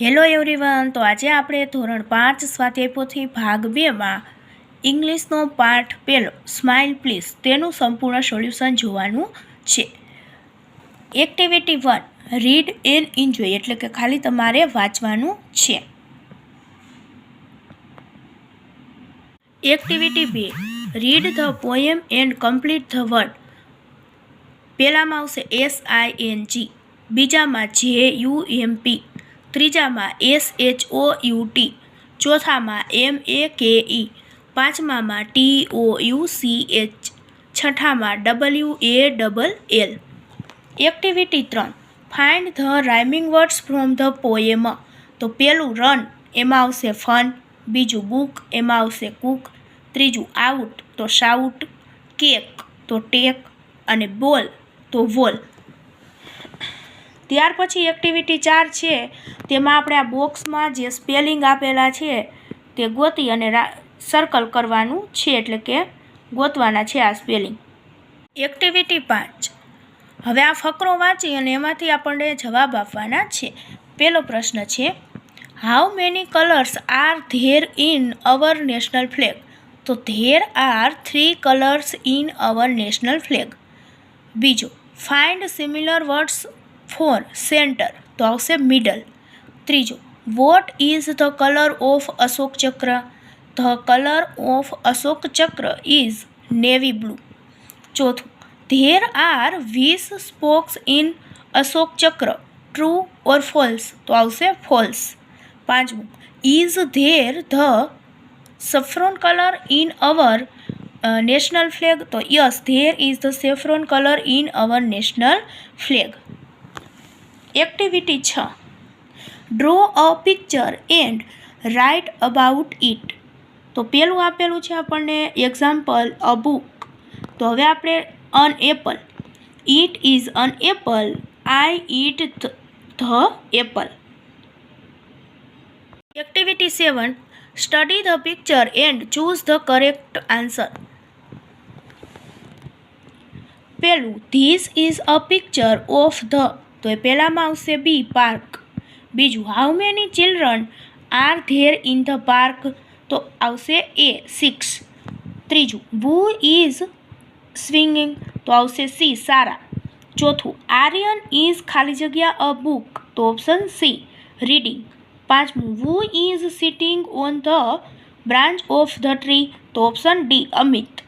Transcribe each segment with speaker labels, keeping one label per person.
Speaker 1: Hello everyone તો આજે આપણે ધોરણ પાંચ સ્વાધ્યાય ભાગ બેમાં ઇંગ્લિશનો પાઠ પહેલો સ્માઇલ પ્લીઝ તેનું સંપૂર્ણ સોલ્યુશન જોવાનું છે. Activity one read and enjoy એટલે કે ખાલી તમારે વાંચવાનું છે. એક્ટિવિટી બે read the poem and complete the word પહેલામાં આવશે એસ આઈ એન જી બીજામાં J U M P ત્રીજામાં S H O U T, ચોથામાં M A K E, પાંચમામાં T O U C H, છઠ્ઠામાં W A double L. Activity ત્રણ. Find the rhyming words from the poem. તો પેલું run, એમાં આવશે fun. બીજું book, એમાં આવશે Cook. ત્રીજું out, તો શાઉટ. કેક, તો ટેક. અને બોલ, તો વોલ. ત્યાર પછી એક્ટિવિટી ચાર છે. તેમાં આપણે આ બોક્સમાં જે સ્પેલિંગ આપેલા છે તે ગોતી અને સર્કલ કરવાનું છે એટલે કે ગોતવાના છે આ સ્પેલિંગ એક્ટિવિટી પાંચ. હવે આ ફકરો વાંચી અને એમાંથી આપણને જવાબ આપવાના છે. પહેલો પ્રશ્ન છે how many colours are there in our national flag તો there are three colours in our national flag બીજો find similar words for centre તો આવશે મિડલ ત્રીજો what is the colour of Ashok Chakra the colour of Ashok Chakra is navy blue ચોથું there are વીસ spokes in Ashok Chakra true or false તો આવશે false પાંચમું is there the saffron colour in our national flag તો yes there is the saffron colour in our national flag activity છ. Draw a picture and write about it તો પેલું આપેલું છે આપણને એક્ઝામ્પલ અ બુક તો હવે આપણે an apple it is an apple I eat the apple activity seven study the picture and choose the correct answer પેલું this is a picture of the તો એ પહેલામાં આવશે બી, પાર્ક. બીજું how many children are there in the park તો આવશે એ six ત્રીજું who is swinging તો આવશે સી, સારા. ચોથું આર્યન ઇઝ ખાલી જગ્યા અ બુક તો ઓપ્શન સી રીડિંગ પાંચમું who is sitting on the branch of the tree તો ઓપ્શન ડી, અમિત.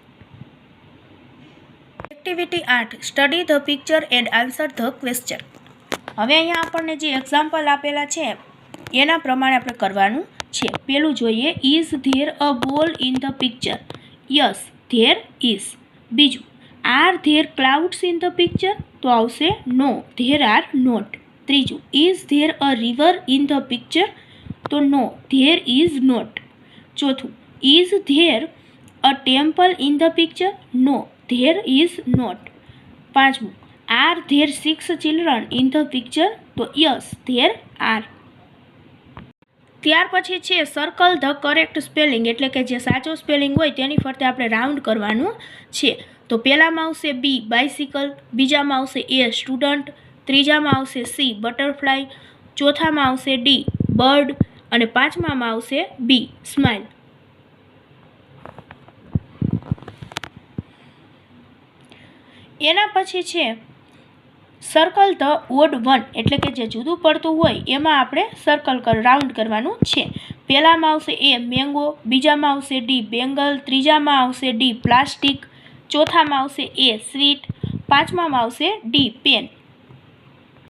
Speaker 1: એક્ટિવિટી આઠ study the picture and answer the question હવે અહીંયા આપણને જે એક્ઝામ્પલ આપેલા છે, એના પ્રમાણે આપણે કરવાનું છે. પેલું જોઈએ is there a ball in the picture yes there is બીજું are there clouds in the picture તો આવશે નો ધેર આર નોટ ત્રીજું is there a river in the picture તો નો ધેર ઇઝ નોટ ચોથું is there a temple in the picture no there is not પાંચમું. Are there six children in the picture તો yes there are ત્યાર પછી છે circle the correct spelling એટલે કે જે સાચો સ્પેલિંગ હોય તેની ફરતે આપણે રાઉન્ડ કરવાનું છે. તો પહેલામાં આવશે બી બાઇસિકલ બીજામાં આવશે એ સ્ટુડન્ટ ત્રીજામાં આવશે સી બટરફ્લાય ચોથામાં આવશે ડી બર્ડ અને પાંચમામાં આવશે બી સ્માઇલ એના પછી છે સર્કલ ધ ઓડ વન એટલે કે જે જુદું પડતું હોય, એમાં આપણે સર્કલ કર રાઉન્ડ કરવાનું છે. પહેલામાં આવશે એ મેંગો બીજામાં આવશે ડી બેંગલ ત્રીજામાં આવશે ડી પ્લાસ્ટિક ચોથામાં આવશે એ સ્વીટ પાંચમામાં આવશે ડી પેન